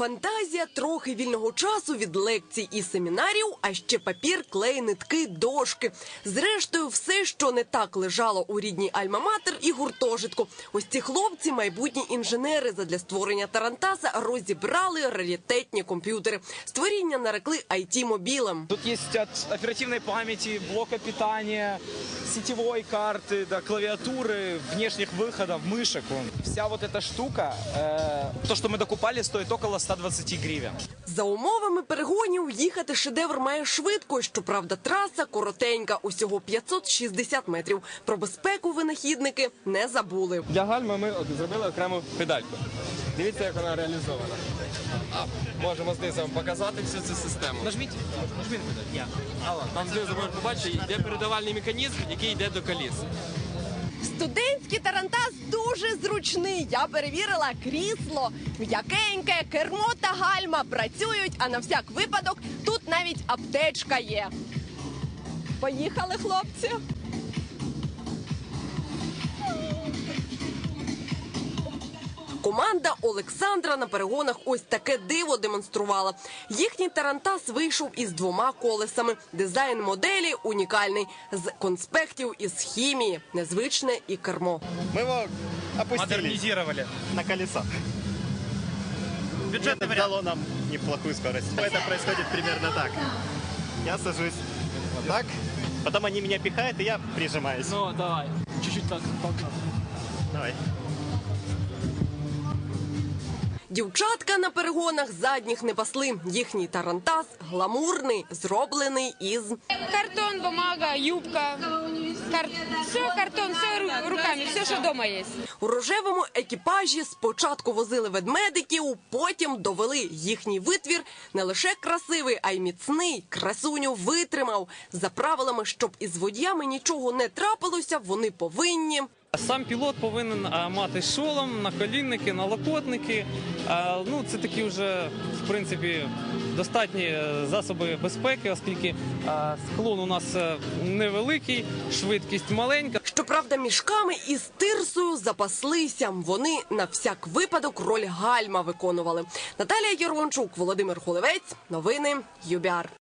Фантазія, трохи вільного часу від лекцій і семінарів, а ще папір, клей, нитки, дошки. Зрештою, все, що не так лежало у рідній Альма-Матер і гуртожитку. Ось ці хлопці, майбутні інженери, задля створення Тарантаса розібрали раритетні комп'ютери. Створіння нарекли it мобілем Тут есть от оперативной памяти, блока питания, сетевой карты, да, клавиатуры, внешних выходов, мышек. Вон. Вся вот эта штука, э, то, что мы докупали, стоит около 120 гривен. За умовами перегонів їхати шедевр має швидко. Щоправда, траса коротенька, усього 560 метрів. Про безпеку винахідники не забули. Для гальми ми зробили окрему педальку. Дивіться, як вона реалізована. А, можемо знизу вам показати всю цю систему. Нажмите. Нажмите. Я. Там знизу можна побачити, йде передавальний механізм, який йде до коліс. Студентський тарантас дуже зручний. Я перевірила крісло, м'якеньке, кермо та гальма працюють. А на всяк випадок тут навіть аптечка є. Поїхали, хлопці. Команда Олександра на перегонах ось таке диво демонструвала. Їхній тарантас вийшов із двома колесами. Дизайн моделі унікальний з конспектів із хімії, незвичне і кермо. Мы его опустили Модернизировали. на колесах. Бюджетный Это дало нам неплохую скорость. Это происходит примерно так. Я сажусь так, потом они меня пихают, и я прижимаюсь. Ну, давай. Чуть-чуть так. Давай. Дівчатка на перегонах задніх не пасли. Їхній тарантас гламурний, зроблений із Картон, бумага, юбка. Кар... Все картон, все руками, все, що дома є. у рожевому екіпажі. Спочатку возили ведмедиків, потім довели їхній витвір не лише красивий, а й міцний. Красуню витримав за правилами, щоб із водіями нічого не трапилося. Вони повинні. Сам пілот повинен мати шолом, наколінники, налокотники. Ну, це такі вже, в принципі, достатні е, засоби безпеки, оскільки склон у нас е, невеликий, швидкість маленька. Щоправда, мішками із тирсою запаслися. Вони на всяк випадок роль гальма виконували. Наталія Єрванчук, Володимир Холевець. Новини ЮБІАР.